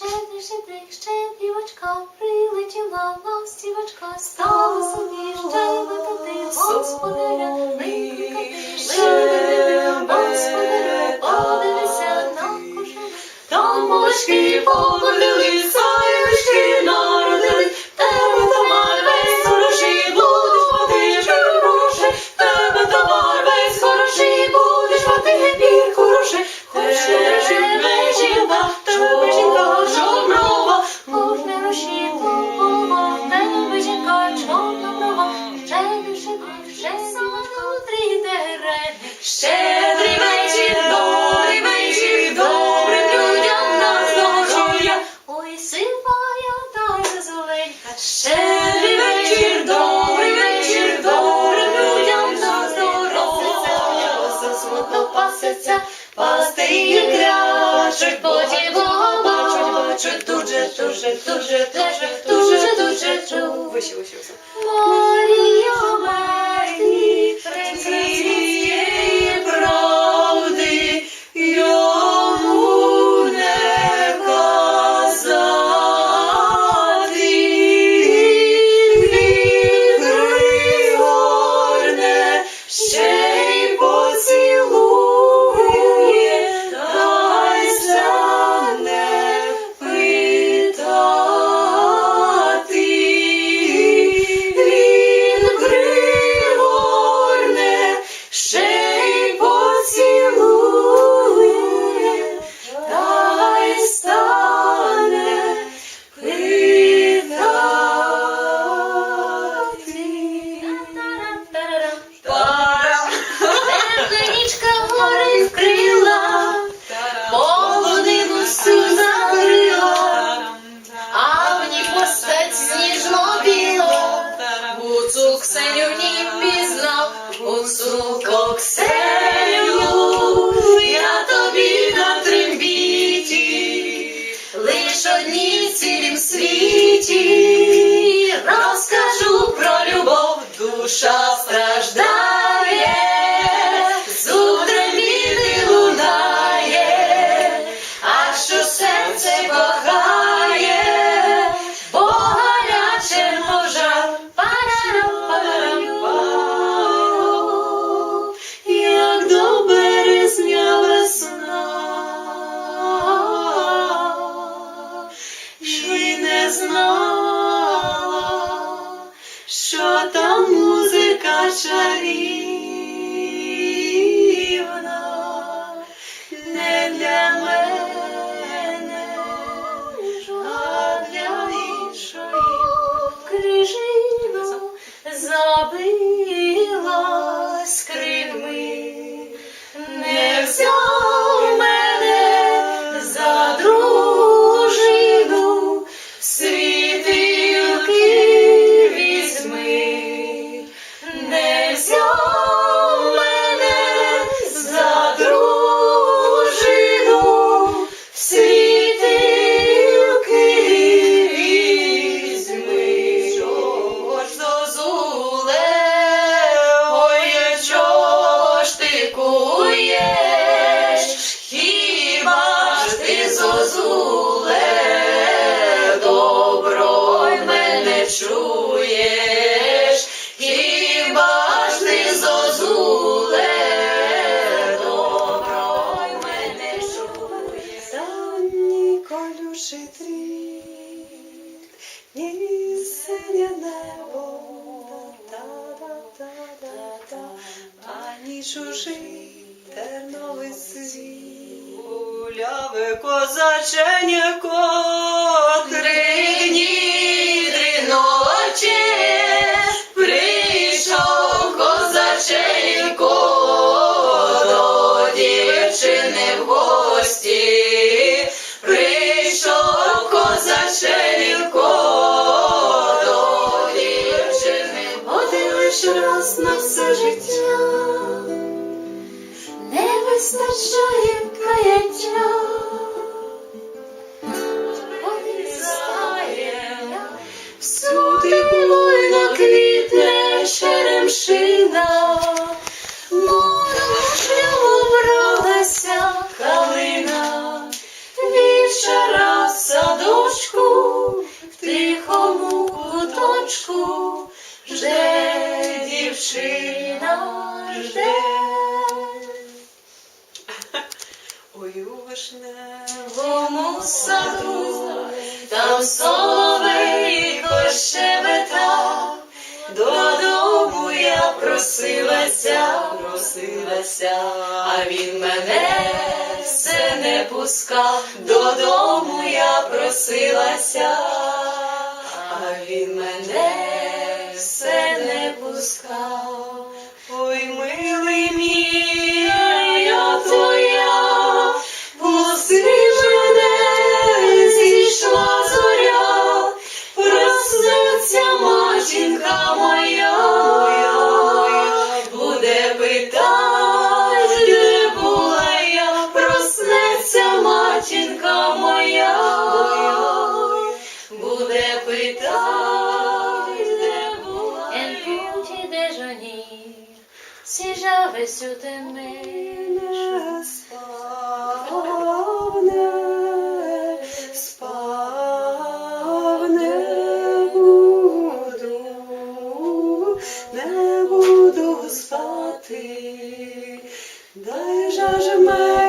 щедрий, щедрий, щедрівочка, прилетіла на стала стало щебетати, ще викликати, туди господаря, подивися на кошелю. Там молочки покотили, саєшки на którzy душа страждає. рівно не для мене, а для іншої крижину забив. чуєш, хіба ж ти зозуле, добро мене чуєш. Санні колюши трід, нісеня небо, та-та-та-та-та, ані чужий терновий світ. Гуляве козаченя котрий дні. вистачає каяття, всюди буйно квітне черемшина, мором шлюбу бралася калина, вівчара в садочку, в тихому куточку вже дівчина. Саду, там соловейко щебетав, додому я просилася, просилася, а він мене все не пускав, додому я просилася, а він мене все не пускав. Ой, милий мій, j'avais su t'aimer, не не буду, не буду спати. Дай же ж